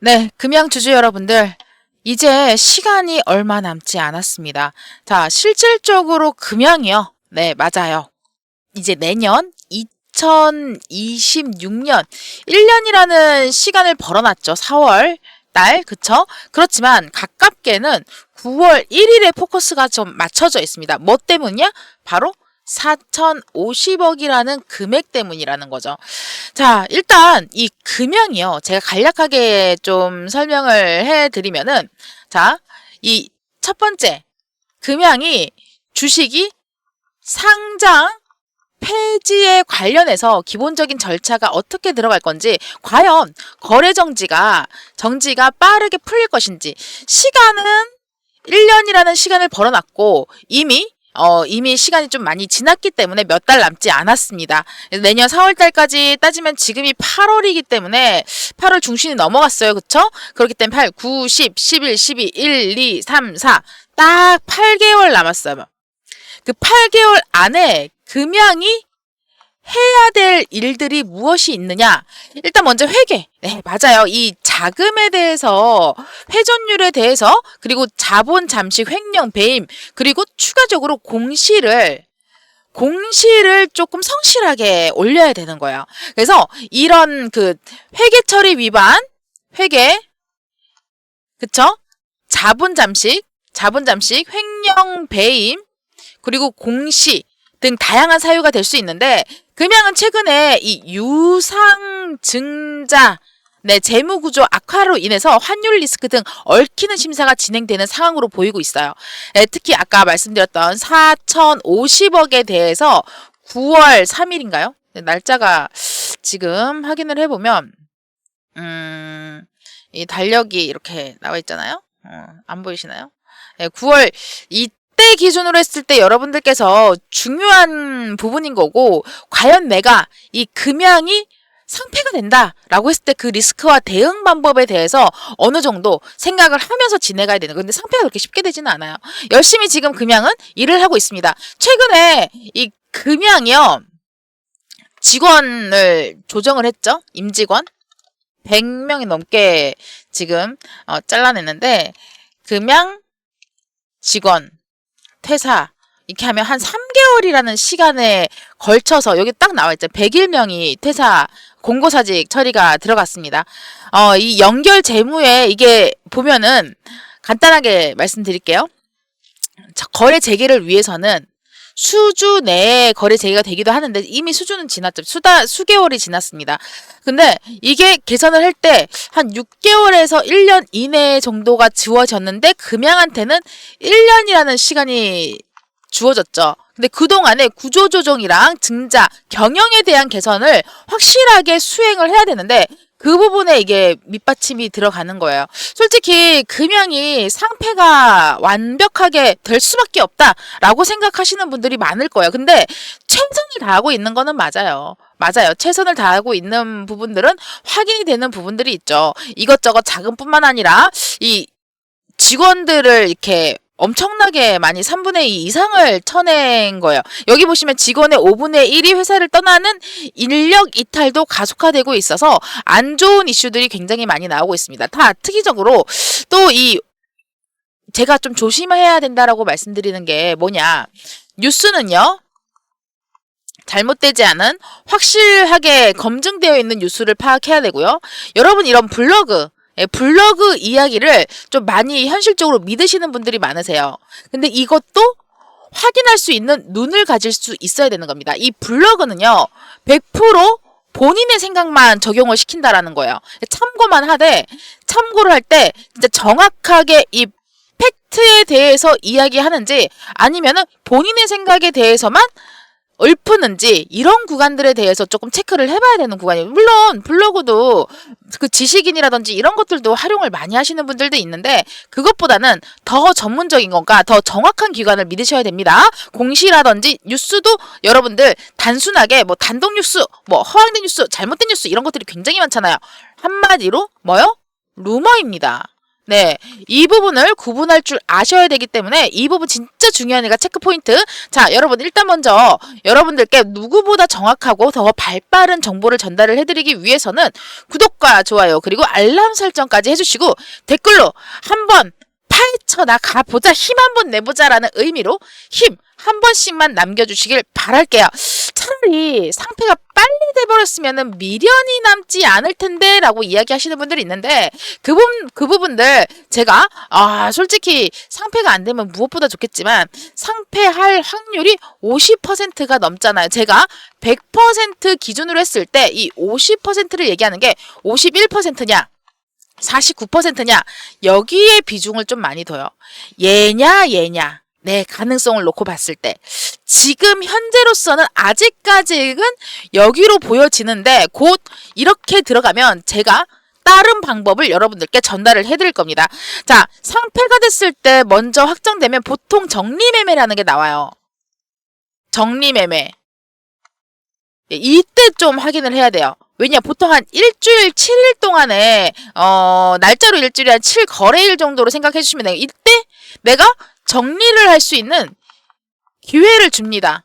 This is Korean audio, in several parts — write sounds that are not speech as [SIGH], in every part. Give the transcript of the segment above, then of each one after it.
네, 금양주주 여러분들. 이제 시간이 얼마 남지 않았습니다. 자, 실질적으로 금양이요. 네, 맞아요. 이제 내년 2026년 1년이라는 시간을 벌어놨죠. 4월 달, 그쵸? 그렇지만 가깝게는 9월 1일에 포커스가 좀 맞춰져 있습니다. 뭐 때문이야? 바로 4,050억이라는 금액 때문이라는 거죠. 자, 일단 이 금양이요. 제가 간략하게 좀 설명을 해 드리면은 자, 이 첫 번째 금양이 주식이 상장 폐지에 관련해서 기본적인 절차가 어떻게 들어갈 건지, 과연 거래 정지가, 정지가 빠르게 풀릴 것인지, 시간은 1년이라는 시간을 벌어놨고, 이미 어, 이미 시간이 좀 많이 지났기 때문에 몇 달 남지 않았습니다. 내년 4월 달까지 따지면 지금이 8월이기 때문에 8월 중순이 넘어갔어요. 그쵸? 그렇기 때문에 8, 9, 10, 11, 12, 1, 2, 3, 4. 딱 8개월 남았어요. 그 8개월 안에 금양이 해야 될 일들이 무엇이 있느냐? 일단 먼저 회계. 네, 맞아요. 이 자금에 대해서, 회전율에 대해서, 그리고 자본 잠식 횡령 배임, 그리고 추가적으로 공시를 공시를 조금 성실하게 올려야 되는 거예요. 그래서 이런 그 회계 처리 위반, 회계, 그쵸? 자본 잠식, 자본 잠식, 횡령 배임, 그리고 공시 등 다양한 사유가 될 수 있는데 금양은 최근에 이 유상 증자 네, 재무 구조 악화로 인해서 환율 리스크 등 얽히는 심사가 진행되는 상황으로 보이고 있어요. 네, 특히 아까 말씀드렸던 4,050억에 대해서 9월 3일인가요? 네, 날짜가 지금 확인을 해보면, 음, 이 달력이 이렇게 나와 있잖아요? 어, 안 보이시나요? 네, 9월 이 때 기준으로 했을 때 여러분들께서 중요한 부분인 거고, 과연 내가 이 금양이 상패가 된다라고 했을 때 그 리스크와 대응 방법에 대해서 어느 정도 생각을 하면서 지내가야 되는. 근데 상패가 그렇게 쉽게 되지는 않아요. 열심히 지금 금양은 일을 하고 있습니다. 최근에 이 금양이요. 직원을 조정을 했죠. 임직원. 100명이 넘게 지금 어, 잘라냈는데 금양 직원 퇴사 이렇게 하면 한 3개월이라는 시간에 걸쳐서 여기 딱 나와 있죠. 101명이 퇴사 공고사직 처리가 들어갔습니다. 어, 이 연결 재무에 이게 보면은 간단하게 말씀드릴게요. 거래 재개를 위해서는 수주 내에 거래 재개가 되기도 하는데 이미 수주는 지났죠. 수다 수개월이 지났습니다. 근데 이게 개선을 할 때 한 6개월에서 1년 이내 정도가 지워졌는데 금양한테는 1년이라는 시간이 주어졌죠. 근데 그동안에 구조조정이랑 증자, 경영에 대한 개선을 확실하게 수행을 해야 되는데 그 부분에 이게 밑받침이 들어가는 거예요. 솔직히 금양이 상패가 완벽하게 될 수밖에 없다라고 생각하시는 분들이 많을 거예요. 근데 최선을 다하고 있는 거는 맞아요. 맞아요. 최선을 다하고 있는 부분들은 확인이 되는 부분들이 있죠. 이것저것 자금뿐만 아니라 이 직원들을 이렇게 엄청나게 많이 3분의 2 이상을 쳐낸 거예요. 여기 보시면 직원의 5분의 1이 회사를 떠나는 인력 이탈도 가속화되고 있어서 안 좋은 이슈들이 굉장히 많이 나오고 있습니다. 다 특이적으로 또 이 제가 좀 조심해야 된다라고 말씀드리는 게 뭐냐. 뉴스는요. 잘못되지 않은 확실하게 검증되어 있는 뉴스를 파악해야 되고요. 여러분 이런 블로그 예, 블로그 이야기를 좀 많이 현실적으로 믿으시는 분들이 많으세요. 근데 이것도 확인할 수 있는 눈을 가질 수 있어야 되는 겁니다. 이 블로그는요, 100% 본인의 생각만 적용을 시킨다라는 거예요. 참고만 하되, 참고를 할 때, 진짜 정확하게 이 팩트에 대해서 이야기하는지, 아니면은 본인의 생각에 대해서만 읊프는지 이런 구간들에 대해서 조금 체크를 해봐야 되는 구간이에요. 물론 블로그도 그 지식인이라든지 이런 것들도 활용을 많이 하시는 분들도 있는데 그것보다는 더 전문적인 건가 더 정확한 기관을 믿으셔야 됩니다. 공시라든지 뉴스도 여러분들 단순하게 뭐 단독 뉴스, 뭐 허황된 뉴스, 잘못된 뉴스 이런 것들이 굉장히 많잖아요. 한마디로 뭐요? 루머입니다. 네, 이 부분을 구분할 줄 아셔야 되기 때문에 이 부분 진짜 중요하니까 체크 포인트. 자, 여러분 일단 먼저 여러분들께 누구보다 정확하고 더 발빠른 정보를 전달을 해드리기 위해서는 구독과 좋아요 그리고 알람 설정까지 해주시고 댓글로 한번 파헤쳐 나가 보자 힘 한번 내보자라는 의미로 힘 한 번씩만 남겨주시길 바랄게요. 차라리 상패가 빨리 돼버렸으면은 미련이 남지 않을 텐데라고 이야기하시는 분들이 있는데 그 부분 그 부분들 제가 아 솔직히 상패가 안 되면 무엇보다 좋겠지만 상패할 확률이 50%가 넘잖아요. 제가 100% 기준으로 했을 때 이 50%를 얘기하는 게 51%냐 49%냐 여기에 비중을 좀 많이 둬요. 얘냐 얘냐 네 가능성을 놓고 봤을 때 지금 현재로서는 아직까지는 여기로 보여지는데 곧 이렇게 들어가면 제가 다른 방법을 여러분들께 전달을 해드릴 겁니다. 자 상패가 됐을 때 먼저 확정되면 보통 정리매매라는 게 나와요. 정리매매 예, 이때 좀 확인을 해야 돼요. 왜냐 보통 한 일주일 7일 동안에 어 날짜로 일주일에 한 7거래일 정도로 생각해 주시면 돼요. 이때 내가 정리를 할 수 있는 기회를 줍니다.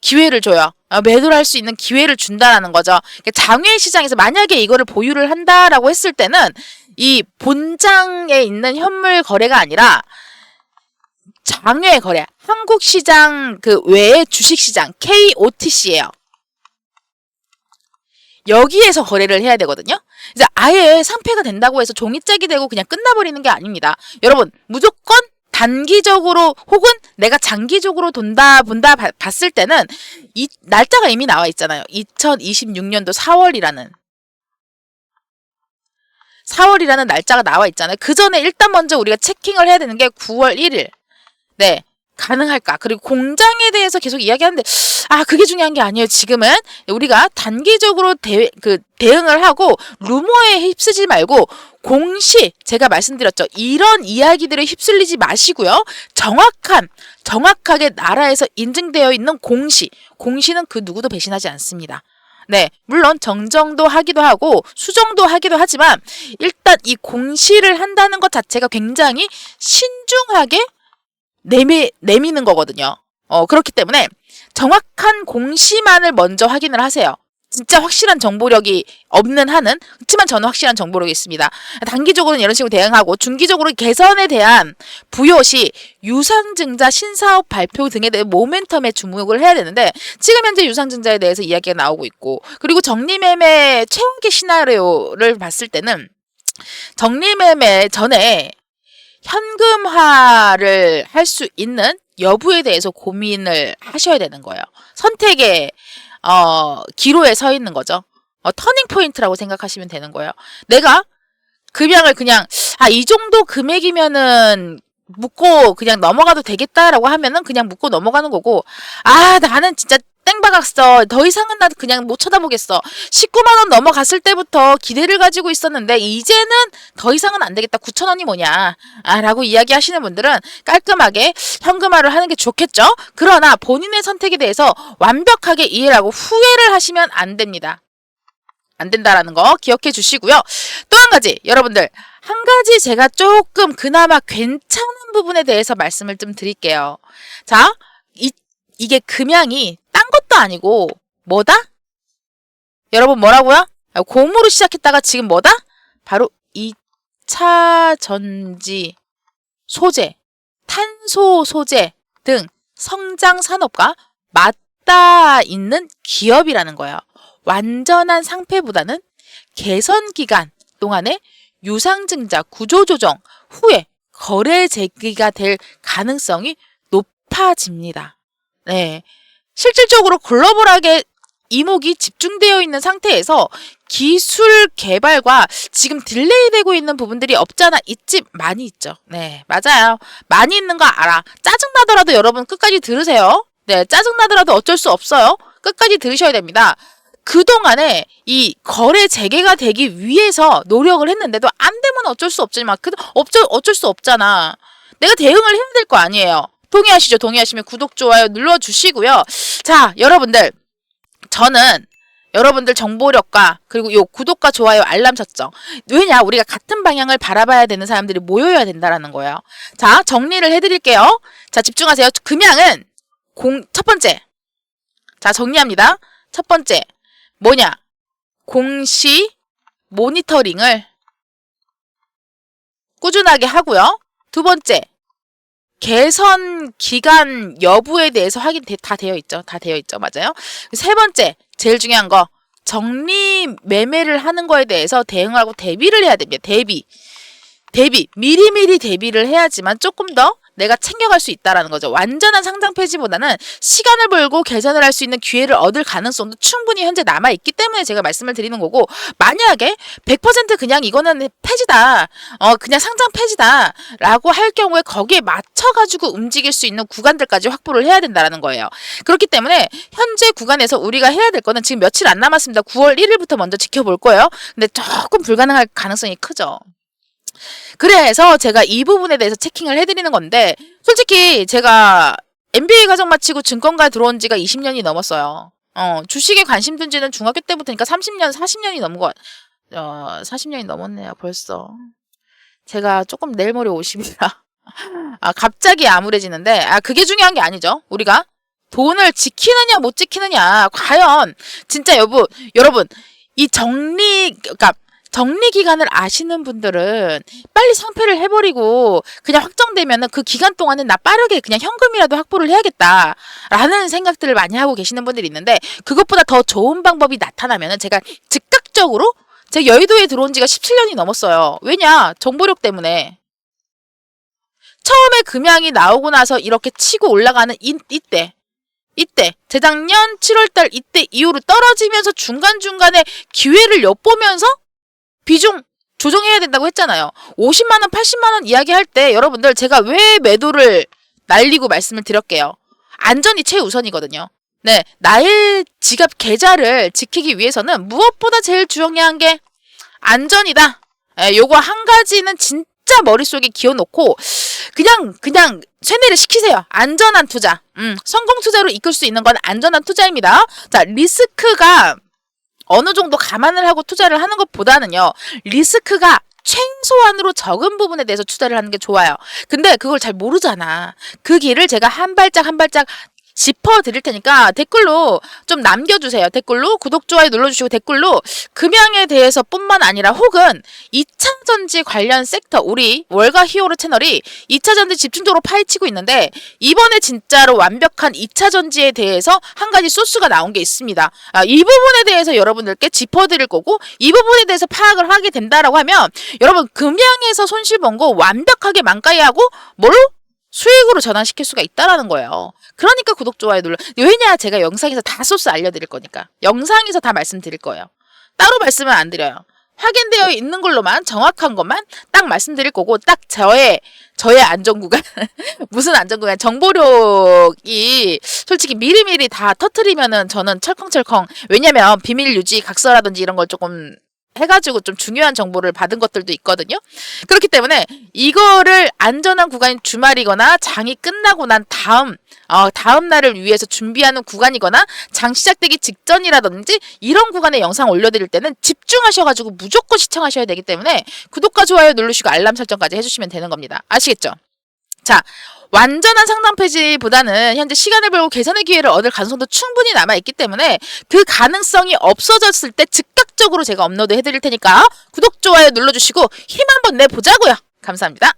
기회를 줘요. 어, 매도를 할 수 있는 기회를 준다라는 거죠. 장외 시장에서 만약에 이거를 보유를 한다라고 했을 때는 이 본장에 있는 현물 거래가 아니라 장외 거래, 한국 시장 그 외의 주식 시장 KOTC예요. 여기에서 거래를 해야 되거든요. 이제 아예 상패가 된다고 해서 종이짝이 되고 그냥 끝나버리는 게 아닙니다. 여러분 무조건 단기적으로 혹은 내가 장기적으로 돈다 본다 바- 봤을 때는 이 날짜가 이미 나와 있잖아요. 2026년도 4월이라는 4월이라는 날짜가 나와 있잖아요. 그 전에 일단 먼저 우리가 체킹을 해야 되는 게 9월 1일. 네. 가능할까? 그리고 공장에 대해서 계속 이야기하는데 아 그게 중요한 게 아니에요. 지금은 우리가 단기적으로 대, 그 대응을 하고 루머에 휩쓰지 말고 공시 제가 말씀드렸죠. 이런 이야기들에 휩쓸리지 마시고요. 정확한 정확하게 나라에서 인증되어 있는 공시 공시는 그 누구도 배신하지 않습니다. 네, 물론 정정도 하기도 하고 수정도 하기도 하지만 일단 이 공시를 한다는 것 자체가 굉장히 신중하게 내미, 내미는 거거든요. 어, 그렇기 때문에 정확한 공시만을 먼저 확인을 하세요. 진짜 확실한 정보력이 없는 한은 그렇지만 저는 확실한 정보력이 있습니다. 단기적으로는 이런 식으로 대응하고 중기적으로 개선에 대한 부여시 유상증자 신사업 발표 등에 대해 모멘텀에 주목을 해야 되는데 지금 현재 유상증자에 대해서 이야기가 나오고 있고 그리고 정리매매 최악의 시나리오를 봤을 때는 정리매매 전에 현금화를 할 수 있는 여부에 대해서 고민을 하셔야 되는 거예요. 선택의 어, 기로에 서 있는 거죠. 어, 터닝 포인트라고 생각하시면 되는 거예요. 내가 금액을 그냥 아 이 정도 금액이면은 묻고 그냥 넘어가도 되겠다라고 하면은 그냥 묻고 넘어가는 거고 아 나는 진짜 땡 박았어. 더 이상은 나 그냥 못 쳐다보겠어. 19만 원 넘어갔을 때부터 기대를 가지고 있었는데 이제는 더 이상은 안 되겠다. 9천 원이 뭐냐? 아 라고 이야기하시는 분들은 깔끔하게 현금화를 하는 게 좋겠죠? 그러나 본인의 선택에 대해서 완벽하게 이해를 하고 후회를 하시면 안 됩니다. 안 된다라는 거 기억해 주시고요. 또 한 가지 여러분들. 한 가지 제가 조금 그나마 괜찮은 부분에 대해서 말씀을 좀 드릴게요. 자, 이, 이게 금양이 딴 것도 아니고 뭐다? 여러분 뭐라고요? 아, 곰으로 시작했다가 지금 뭐다? 바로 2차 전지 소재, 탄소 소재 등 성장 산업과 맞닿아 있는 기업이라는 거예요. 완전한 상패보다는 개선 기간 동안에 유상증자 구조 조정 후에 거래 재개가 될 가능성이 높아집니다. 네. 실질적으로 글로벌하게 이목이 집중되어 있는 상태에서 기술 개발과 지금 딜레이 되고 있는 부분들이 없잖아 있지 많이 있죠. 네, 맞아요. 많이 있는 거 알아. 짜증나더라도 여러분 끝까지 들으세요. 네, 짜증나더라도 어쩔 수 없어요. 끝까지 들으셔야 됩니다. 그동안에 이 거래 재개가 되기 위해서 노력을 했는데도 안 되면 어쩔 수 없지만 그 어쩔 어쩔 수 없잖아. 내가 대응을 될거 아니에요. 동의하시죠? 동의하시면 구독 좋아요 눌러 주시고요. 자, 여러분들 저는 여러분들 정보력과 그리고 요 구독과 좋아요 알람 설정. 왜냐? 우리가 같은 방향을 바라봐야 되는 사람들이 모여야 된다라는 거예요. 자, 정리를 해드릴게요. 자, 집중하세요. 금양은 공, 첫 번째. 자, 정리합니다. 첫 번째. 뭐냐? 공시 모니터링을 꾸준하게 하고요. 두 번째. 개선 기간 여부에 대해서 확인 돼- 다 되어 있죠. 다 되어 있죠. 맞아요. 세 번째. 제일 중요한 거. 정리 매매를 하는 거에 대해서 대응하고 대비를 해야 됩니다. 대비. 대비. 미리미리 대비를 해야지만 조금 더 내가 챙겨갈 수 있다라는 거죠. 완전한 상장 폐지보다는 시간을 벌고 개선을 할 수 있는 기회를 얻을 가능성도 충분히 현재 남아 있기 때문에 제가 말씀을 드리는 거고 만약에 100% 그냥 이거는 폐지다. 어 그냥 상장 폐지다라고 할 경우에 거기에 맞춰 가지고 움직일 수 있는 구간들까지 확보를 해야 된다라는 거예요. 그렇기 때문에 현재 구간에서 우리가 해야 될 거는 지금 며칠 안 남았습니다. 9월 1일부터 먼저 지켜볼 거예요. 근데 조금 불가능할 가능성이 크죠. 그래서 제가 이 부분에 대해서 체킹을 해드리는 건데 솔직히 제가 MBA 과정 마치고 증권가에 들어온 지가 20년이 넘었어요. 어, 주식에 관심 둔 지는 중학교 때부터니까 30년, 40년이 넘은 거, 어, 40년이 넘었네요, 벌써. 제가 조금 내일 모레 50이라. [LAUGHS] 아, 갑자기 암울해지는데, 아, 그게 중요한 게 아니죠. 우리가 돈을 지키느냐, 못 지키느냐. 과연, 진짜 여보, 여러분, 이 정리, 그러니까 정리 기간을 아시는 분들은 빨리 상패를 해버리고 그냥 확정되면은 그 기간 동안은 나 빠르게 그냥 현금이라도 확보를 해야겠다라는 생각들을 많이 하고 계시는 분들이 있는데 그것보다 더 좋은 방법이 나타나면은 제가 즉각적으로 제가 여의도에 들어온 지가 17년이 넘었어요. 왜냐? 정보력 때문에. 처음에 금양이 나오고 나서 이렇게 치고 올라가는 이, 이때. 이때 재작년 7월달 이때 이후로 떨어지면서 중간중간에 기회를 엿보면서 비중 조정해야 된다고 했잖아요. 50만 원, 80만 원 이야기할 때 여러분들 제가 왜 매도를 날리고 말씀을 드렸게요. 안전이 최우선이거든요. 네, 나의 지갑 계좌를 지키기 위해서는 무엇보다 제일 중요한 게 안전이다. 예, 요거 한 가지는 진짜 머릿속에 기어놓고 그냥 그냥 쇠뇌를 시키세요. 안전한 투자. 음, 성공 투자로 이끌 수 있는 건 안전한 투자입니다. 자, 리스크가 어느 정도 감안을 하고 투자를 하는 것보다는요, 리스크가 최소한으로 적은 부분에 대해서 투자를 하는 게 좋아요. 근데 그걸 잘 모르잖아. 그 길을 제가 한 발짝 한 발짝 짚어 드릴 테니까 댓글로 좀 남겨주세요. 댓글로 구독, 좋아요 눌러주시고 댓글로 금양에 대해서 뿐만 아니라 혹은 2차 전지 관련 섹터, 우리 월가 히어로 채널이 2차 전지 집중적으로 파헤치고 있는데 이번에 진짜로 완벽한 2차 전지에 대해서 한 가지 소스가 나온 게 있습니다. 아, 이 부분에 대해서 여러분들께 짚어드릴 거고 이 부분에 대해서 파악을 하게 된다라고 하면 여러분 금양에서 손실 본 거 완벽하게 만가이하고 뭘로? 수익으로 전환시킬 수가 있다라는 거예요. 그러니까 구독, 좋아요 눌러. 왜냐? 제가 영상에서 다 소스 알려드릴 거니까. 영상에서 다 말씀드릴 거예요. 따로 말씀은 안 드려요. 확인되어 있는 걸로만 정확한 것만 딱 말씀드릴 거고 딱 저의 저의 안전 구간 [LAUGHS] 무슨 안전 구간 정보력이 솔직히 미리미리 다 터트리면은 저는 철컹철컹 왜냐면 비밀 유지 각서라든지 이런 걸 조금 해가지고 좀 중요한 정보를 받은 것들도 있거든요. 그렇기 때문에 이거를 안전한 구간인 주말이거나 장이 끝나고 난 다음 어, 다음 날을 위해서 준비하는 구간이거나 장 시작되기 직전이라든지 이런 구간에 영상 올려드릴 때는 집중하셔가지고 무조건 시청하셔야 되기 때문에 구독과 좋아요 누르시고 알람 설정까지 해주시면 되는 겁니다. 아시겠죠? 자, 완전한 상담 폐지보다는 현재 시간을 벌고 개선의 기회를 얻을 가능성도 충분히 남아있기 때문에 그 가능성이 없어졌을 때 즉각적으로 제가 업로드 해드릴 테니까 구독, 좋아요 눌러주시고 힘 한번 내보자고요. 감사합니다.